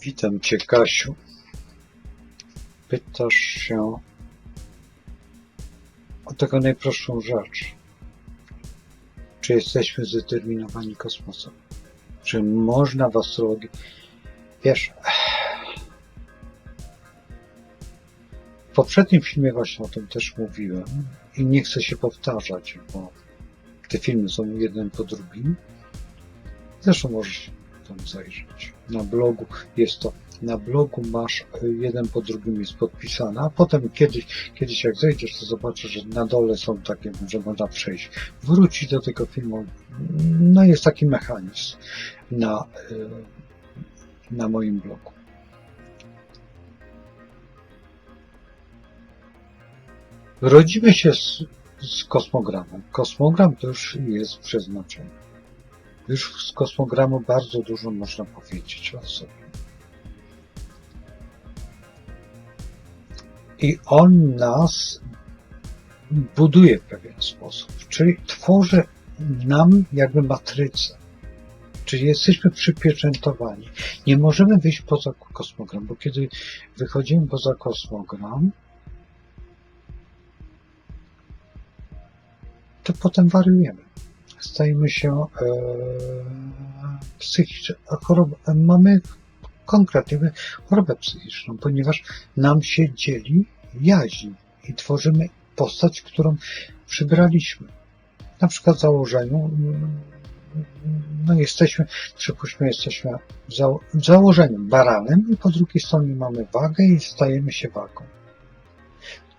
Witam Cię, Kasiu. Pytasz się o taką najprostszą rzecz. Czy jesteśmy zdeterminowani kosmosem? Czy można w astrologii... Wiesz, w poprzednim filmie właśnie o tym też mówiłem i nie chcę się powtarzać, bo te filmy są jeden po drugim. Zresztą możesz tam zajrzeć. Na blogu jest to, na blogu masz y, jeden po drugim jest podpisane, a potem kiedyś, kiedyś jak zejdziesz, to zobaczysz, że na dole są takie, że można przejść, wrócić do tego filmu. No jest taki mechanizm na, y, na moim blogu. Rodzimy się z, z kosmogramem. Kosmogram to już jest przeznaczenie. Już z kosmogramu bardzo dużo można powiedzieć o sobie. I on nas buduje w pewien sposób, czyli tworzy nam jakby matrycę. Czyli jesteśmy przypieczętowani. Nie możemy wyjść poza kosmogram, bo kiedy wychodzimy poza kosmogram, to potem wariujemy stajemy się e, mamy konkretnie chorobę psychiczną, ponieważ nam się dzieli jaźń i tworzymy postać, którą przybraliśmy. Na przykład w założeniu, no jesteśmy, przypuśćmy, jesteśmy w, zało w założeniu baranem i po drugiej stronie mamy wagę i stajemy się wagą.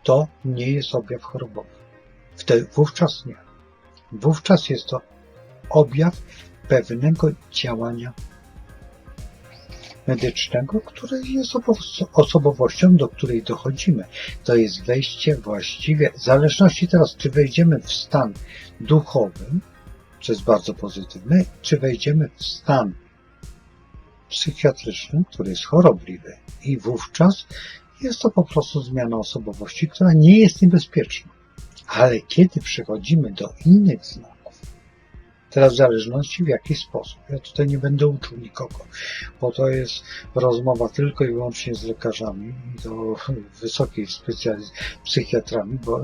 To nie jest objaw chorobowy. Wtedy, wówczas nie. Wówczas jest to objaw pewnego działania medycznego, które jest osobowością, do której dochodzimy. To jest wejście właściwie, w zależności teraz, czy wejdziemy w stan duchowy, co jest bardzo pozytywne, czy wejdziemy w stan psychiatryczny, który jest chorobliwy. I wówczas jest to po prostu zmiana osobowości, która nie jest niebezpieczna. Ale kiedy przechodzimy do innych znaków, teraz w zależności w jaki sposób, ja tutaj nie będę uczył nikogo, bo to jest rozmowa tylko i wyłącznie z lekarzami, do wysokiej specjalizacji, psychiatrami, bo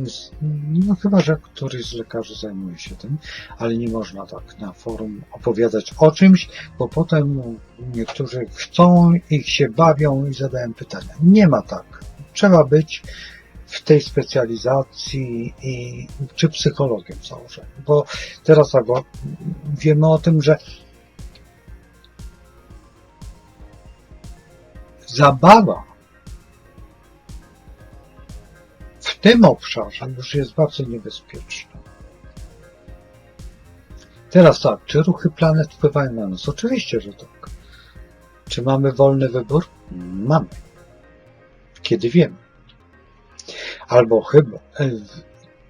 no chyba, że któryś z lekarzy zajmuje się tym, ale nie można tak na forum opowiadać o czymś, bo potem niektórzy chcą, ich się bawią i zadają pytania. Nie ma tak. Trzeba być w tej specjalizacji i czy psychologiem założeniu. Bo teraz tak, bo wiemy o tym, że zabawa w tym obszarze już jest bardzo niebezpieczna. Teraz tak, czy ruchy planet wpływają na nas? Oczywiście, że tak. Czy mamy wolny wybór? Mamy. Kiedy wiemy albo chyba e,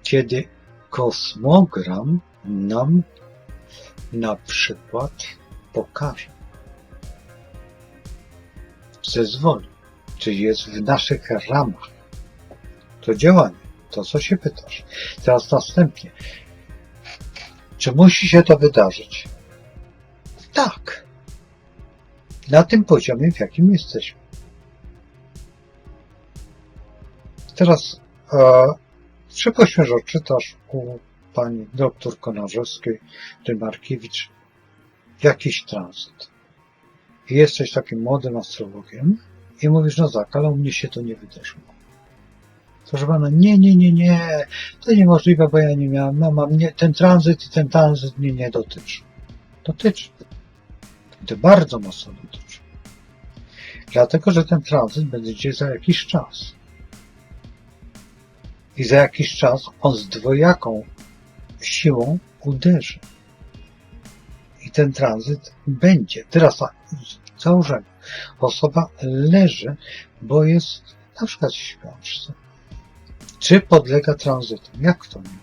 kiedy kosmogram nam na przykład pokaże, zezwoli, czy jest w naszych ramach to działanie, to co się pytasz. Teraz następnie, czy musi się to wydarzyć? Tak. Na tym poziomie, w jakim jesteśmy. Teraz e, przypuśćmy, że u pani doktor Konarzewskiej, Rymarkiewicz jakiś tranzyt. I jesteś takim młodym astrologiem i mówisz, no tak, ale u mnie się to nie wydarzyło. Proszę pana, nie, nie, nie, nie, to niemożliwe, bo ja nie miałem, no mam nie, ten tranzyt i ten tranzyt mnie nie dotyczy. Dotyczy. To bardzo mocno dotyczy. Dlatego, że ten tranzyt będzie za jakiś czas i za jakiś czas on z dwojaką siłą uderzy. I ten tranzyt będzie. Teraz tak, założenie. Osoba leży, bo jest na przykład śpiączce. Czy podlega tranzytom? Jak to nie?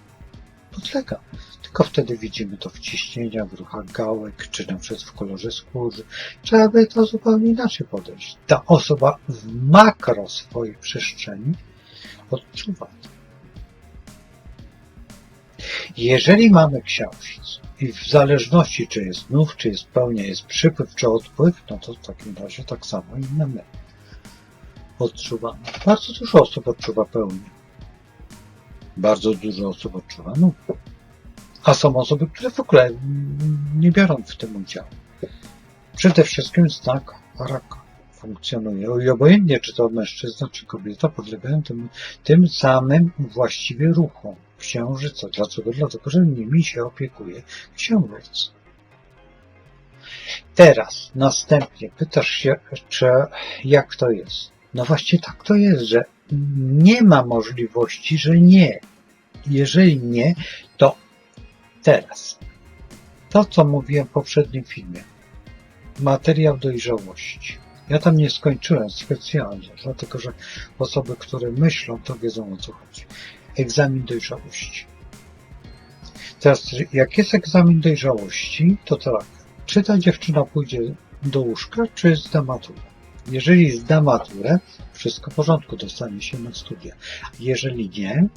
Podlega. Tylko wtedy widzimy to w ciśnieniach, w ruchach gałek, czy na przykład w kolorze skóry. Trzeba by to zupełnie inaczej podejść. Ta osoba w makro swojej przestrzeni odczuwa to. Jeżeli mamy księżyc I w zależności, czy jest nów, czy jest pełnia, jest przypływ, czy odpływ, no to w takim razie tak samo inne my odczuwamy. Bardzo dużo osób odczuwa pełnię. Bardzo dużo osób odczuwa nów. A są osoby, które w ogóle nie biorą w tym udziału. Przede wszystkim znak raka funkcjonuje. I obojętnie, czy to mężczyzna, czy kobieta, podlegają tym, tym samym właściwie ruchom księżyca. Dlaczego? Dlatego, że nimi się opiekuje księżyc. Teraz, następnie pytasz się, czy jak to jest. No właśnie tak to jest, że nie ma możliwości, że nie. Jeżeli nie, to teraz. To, co mówiłem w poprzednim filmie. Materiał dojrzałości. Ja tam nie skończyłem specjalnie, dlatego że osoby, które myślą, to wiedzą o co chodzi. Egzamin dojrzałości. Teraz, jak jest egzamin dojrzałości, to tak. Czy ta dziewczyna pójdzie do łóżka, czy zda maturę? Jeżeli zda maturę, wszystko w porządku, dostanie się na studia. Jeżeli nie,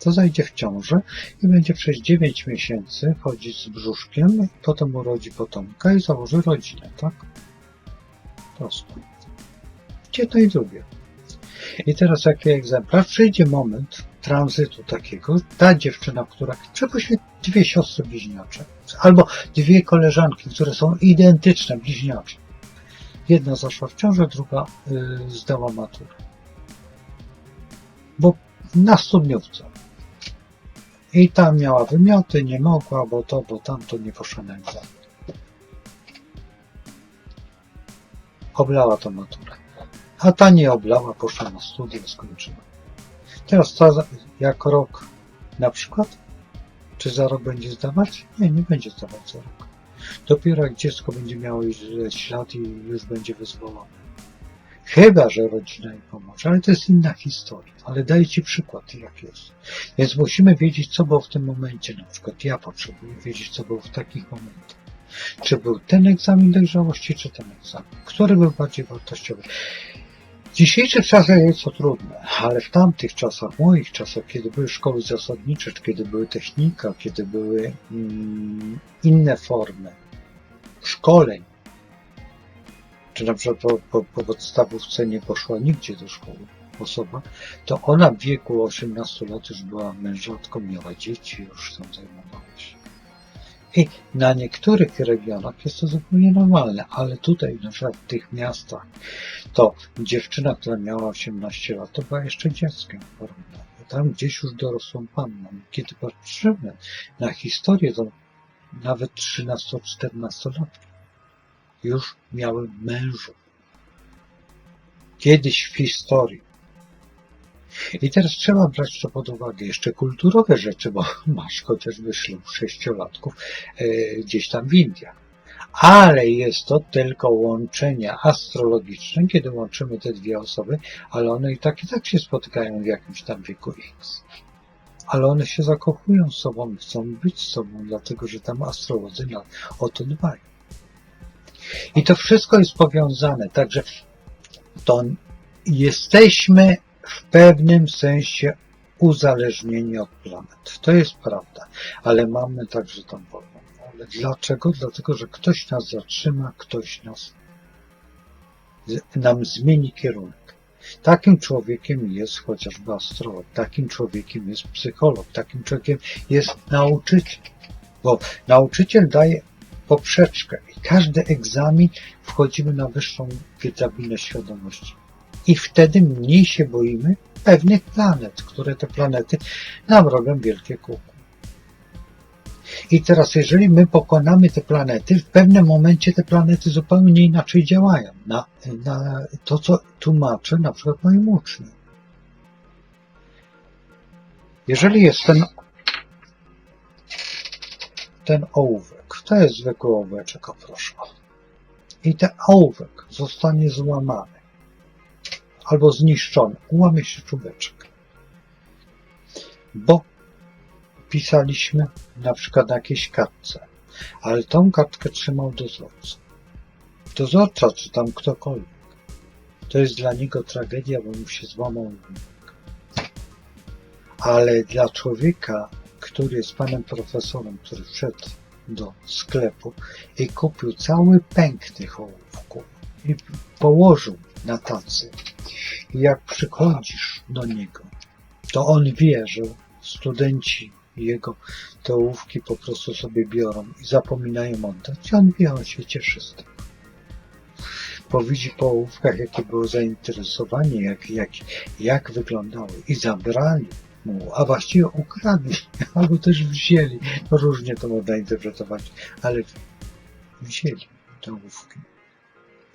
to zajdzie w ciążę i będzie przez 9 miesięcy chodzić z brzuszkiem, potem urodzi potomka i założy rodzinę, tak? Prosto. Jedno i drugie. I teraz jaki egzemplarz? Przyjdzie moment tranzytu takiego, ta dziewczyna, która, przypuśćmy dwie siostry bliźniacze, albo dwie koleżanki, które są identyczne, bliźniacze. Jedna zaszła w ciążę, druga y, zdała maturę. Bo na studniówce. I tam miała wymioty, nie mogła, bo to, bo tamto nie poszła na egzamin. Oblała to maturę. A ta nie oblała, poszła na studia, skończyła. Teraz za- jak rok na przykład, czy za rok będzie zdawać? Nie, nie będzie zdawać za rok. Dopiero jak dziecko będzie miało ileś lat i już będzie wyzwolone. Chyba, że rodzina jej pomoże, ale to jest inna historia. Ale daję Ci przykład, jak jest. Więc musimy wiedzieć, co było w tym momencie. Na przykład ja potrzebuję wiedzieć, co było w takich momentach. Czy był ten egzamin dojrzałości, czy ten egzamin? Który był bardziej wartościowy? W dzisiejszych jest to trudne, ale w tamtych czasach, moich czasach, kiedy były szkoły zasadnicze, kiedy były technika, kiedy były mm, inne formy szkoleń, czy na przykład po, po, po podstawówce nie poszła nigdzie do szkoły osoba, to ona w wieku 18 lat już była mężatką, miała dzieci, już tam zajmowała się. I na niektórych regionach jest to zupełnie normalne, ale tutaj, na przykład w tych miastach, to dziewczyna, która miała 18 lat, to była jeszcze dzieckiem w porównaniu. Tam gdzieś już dorosłą panną. Kiedy patrzymy na historię, to nawet 13-14 lat już miały mężów. Kiedyś w historii. I teraz trzeba brać to pod uwagę. Jeszcze kulturowe rzeczy, bo masz chociażby ślub sześciolatków e, gdzieś tam w Indiach. Ale jest to tylko łączenia astrologiczne, kiedy łączymy te dwie osoby, ale one i tak i tak się spotykają w jakimś tam wieku X. Ale one się zakochują sobą, chcą być sobą, dlatego że tam astrolodzy o to dbają. I to wszystko jest powiązane, także to jesteśmy w pewnym sensie uzależnieni od planet. To jest prawda, ale mamy także tam wolną wolę. Dlaczego? Dlatego, że ktoś nas zatrzyma, ktoś nas nam zmieni kierunek. Takim człowiekiem jest chociażby astrolog, takim człowiekiem jest psycholog, takim człowiekiem jest nauczyciel. Bo nauczyciel daje poprzeczkę i każdy egzamin wchodzimy na wyższą drabinę świadomości. I wtedy mniej się boimy pewnych planet, które te planety nam robią wielkie kółko. I teraz, jeżeli my pokonamy te planety, w pewnym momencie te planety zupełnie inaczej działają. Na, na to, co tłumaczę na przykład moim uczniom. Jeżeli jest ten, ten ołówek, to jest zwykły ołóweczek, proszę. I ten ołówek zostanie złamany albo zniszczony, ułamie się czubeczek. Bo pisaliśmy na przykład na jakiejś kartce, ale tą kartkę trzymał dozorca. Dozorca, czy tam ktokolwiek. To jest dla niego tragedia, bo mu się złamał. Ale dla człowieka, który jest panem profesorem, który wszedł do sklepu i kupił cały pęk tych ołówków i położył na tacy. Jak przychodzisz do niego, to on wie, że studenci jego te ołówki po prostu sobie biorą i zapominają oddać. On wie, on się cieszy z tego. Bo widzi po ołówkach, jakie było zainteresowanie, jak, jak, jak wyglądały i zabrali mu, a właściwie ukradli, albo też wzięli. No różnie to można interpretować, ale wzięli te ołówki.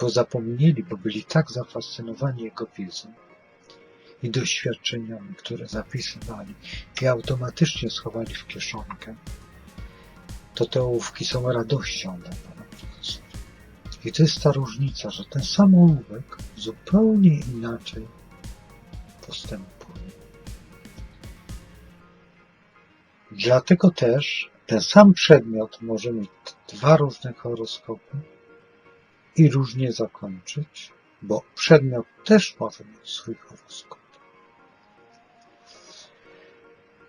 Bo zapomnieli, bo byli tak zafascynowani jego wiedzą i doświadczeniami, które zapisywali i automatycznie schowali w kieszonkę, to te ołówki są radością dla pana profesora. I to jest ta różnica, że ten sam ołówek zupełnie inaczej postępuje. Dlatego też ten sam przedmiot może mieć dwa różne horoskopy i różnie zakończyć, bo przedmiot też może mieć swój horoskop.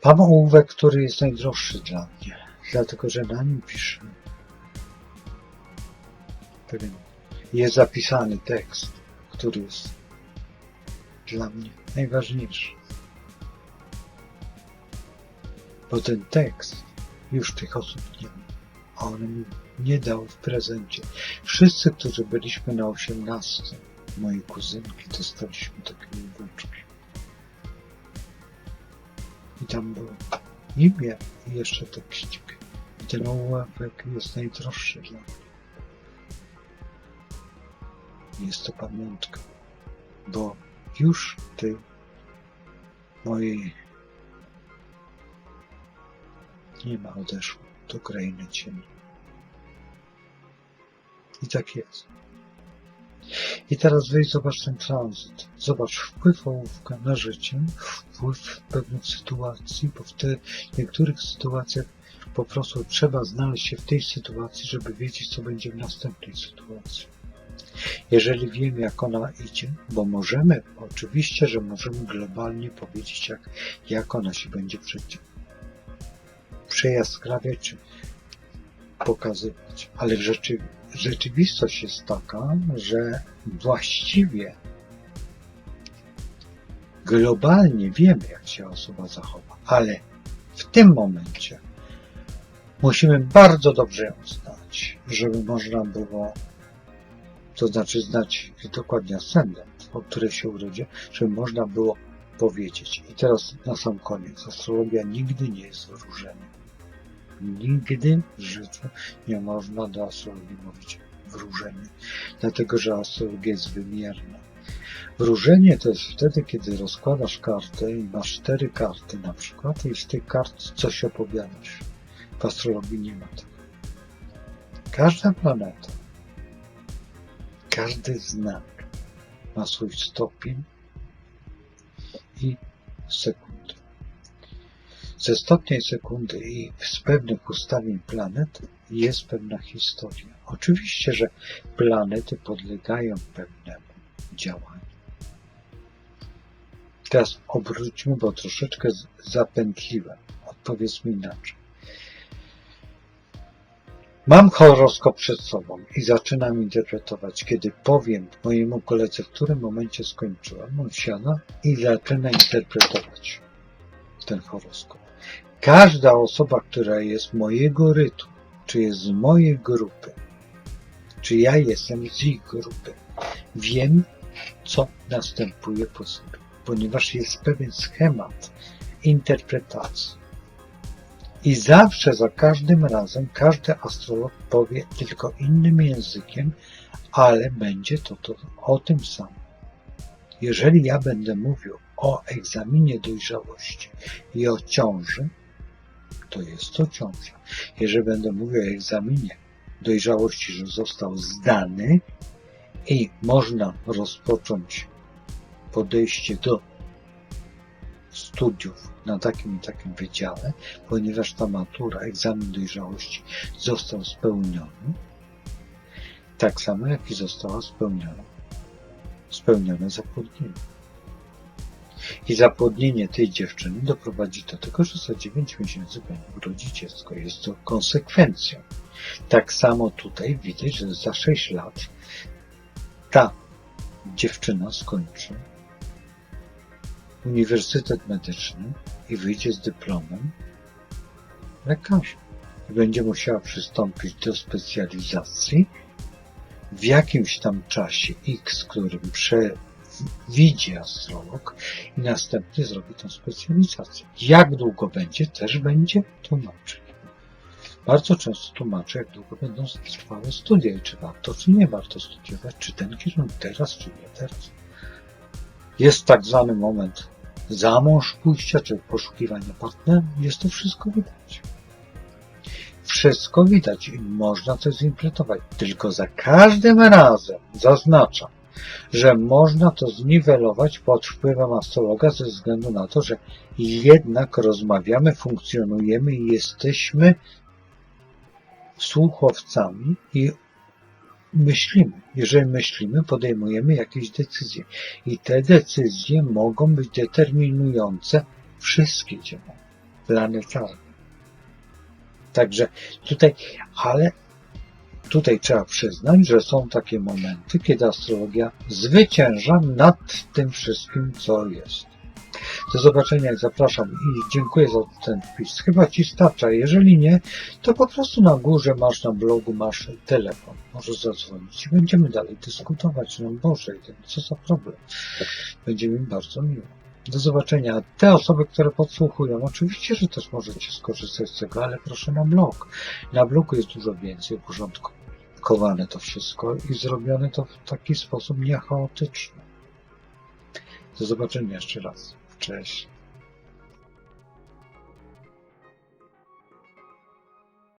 Mam ołówek, który jest najdroższy dla mnie, dlatego że na nim piszę pewien jest zapisany tekst, który jest dla mnie najważniejszy. Bo ten tekst już tych osób nie ma, a on mi nie dał w prezencie. Wszyscy, którzy byliśmy na osiemnastce, moje kuzynki, dostaliśmy takie ołóweczki. I tam było imię i jeszcze tekstik. I ten ołówek jest najdroższy dla mnie. Jest to pamiątka, bo już tej mojej nie ma odeszło do krainy cieni. I tak jest. I teraz wejdź, zobacz ten tranzyt. Zobacz wpływ ołówka na życie, wpływ pewnych sytuacji, bo w niektórych sytuacjach po prostu trzeba znaleźć się w tej sytuacji, żeby wiedzieć, co będzie w następnej sytuacji. Jeżeli wiem, jak ona idzie, bo możemy, oczywiście, że możemy globalnie powiedzieć, jak, jak ona się będzie przejaskrawiać, czy pokazywać. Ale rzeczy, rzeczywistość jest taka, że właściwie globalnie wiemy, jak się osoba zachowa, ale w tym momencie musimy bardzo dobrze ją znać, żeby można było, to znaczy znać dokładnie ascendent, o której się urodzi, żeby można było powiedzieć. I teraz na sam koniec, astrologia nigdy nie jest wróżeniem. Nigdy w życiu nie można do astrologii mówić wróżenie, dlatego że astrologia jest wymierna. Wróżenie to jest wtedy, kiedy rozkładasz kartę i masz cztery karty na przykład i z tych kart coś opowiadasz. W astrologii nie ma tego. Każda planeta, każdy znak ma swój stopień i sekundę. Ze stopnia i sekundy i z pewnych ustawień planet jest pewna historia. Oczywiście, że planety podlegają pewnemu działaniu. Teraz obróćmy, bo troszeczkę zapętliłem. Odpowiedzmy inaczej. Mam horoskop przed sobą i zaczynam interpretować. Kiedy powiem mojemu koledze, w którym momencie skończyłem, on siada i zaczyna interpretować ten horoskop. Każda osoba, która jest mojego rytu, czy jest z mojej grupy, czy ja jestem z ich grupy, wiem, co następuje po sobie, ponieważ jest pewien schemat interpretacji. I zawsze, za każdym razem, każdy astrolog powie tylko innym językiem, ale będzie to, to o tym samym. Jeżeli ja będę mówił o egzaminie dojrzałości i o ciąży, to jest to ciąża. Jeżeli będę mówił o egzaminie dojrzałości, że został zdany i można rozpocząć podejście do studiów na takim i takim wydziale, ponieważ ta matura, egzamin dojrzałości został spełniony, tak samo jak i została spełniona, spełnione zatrudnienie. I zapłodnienie tej dziewczyny doprowadzi do tego, że za 9 miesięcy będzie urodzić dziecko. Jest to konsekwencją. Tak samo tutaj widać, że za 6 lat ta dziewczyna skończy Uniwersytet Medyczny i wyjdzie z dyplomem lekarza. I będzie musiała przystąpić do specjalizacji w jakimś tam czasie X, którym przewidzi astrolog i następnie zrobi tą specjalizację. Jak długo będzie, też będzie tłumaczyć. Bardzo często tłumaczę, jak długo będą trwały studia i czy warto, czy nie warto studiować, czy ten kierunek teraz, czy nie teraz. Jest tak zwany moment za mąż pójścia, czy poszukiwania partnera. Jest to wszystko widać. Wszystko widać i można to zimplementować. Tylko za każdym razem zaznaczam, że można to zniwelować pod wpływem astrologa ze względu na to, że jednak rozmawiamy, funkcjonujemy i jesteśmy słuchowcami i myślimy. Jeżeli myślimy, podejmujemy jakieś decyzje. I te decyzje mogą być determinujące wszystkie dzieła planetarne. Także tutaj, ale tutaj trzeba przyznać, że są takie momenty, kiedy astrologia zwycięża nad tym wszystkim, co jest. Do zobaczenia zapraszam i dziękuję za ten wpis. Chyba Ci starcza. Jeżeli nie, to po prostu na górze masz na blogu, masz telefon. Możesz zadzwonić i będziemy dalej dyskutować. No Boże, co za problem. Będzie mi bardzo miło. Do zobaczenia. Te osoby, które podsłuchują, oczywiście, że też możecie skorzystać z tego, ale proszę na blog. Na blogu jest dużo więcej uporządkowane to wszystko i zrobione to w taki sposób niechaotyczny. Do zobaczenia jeszcze raz. Cześć.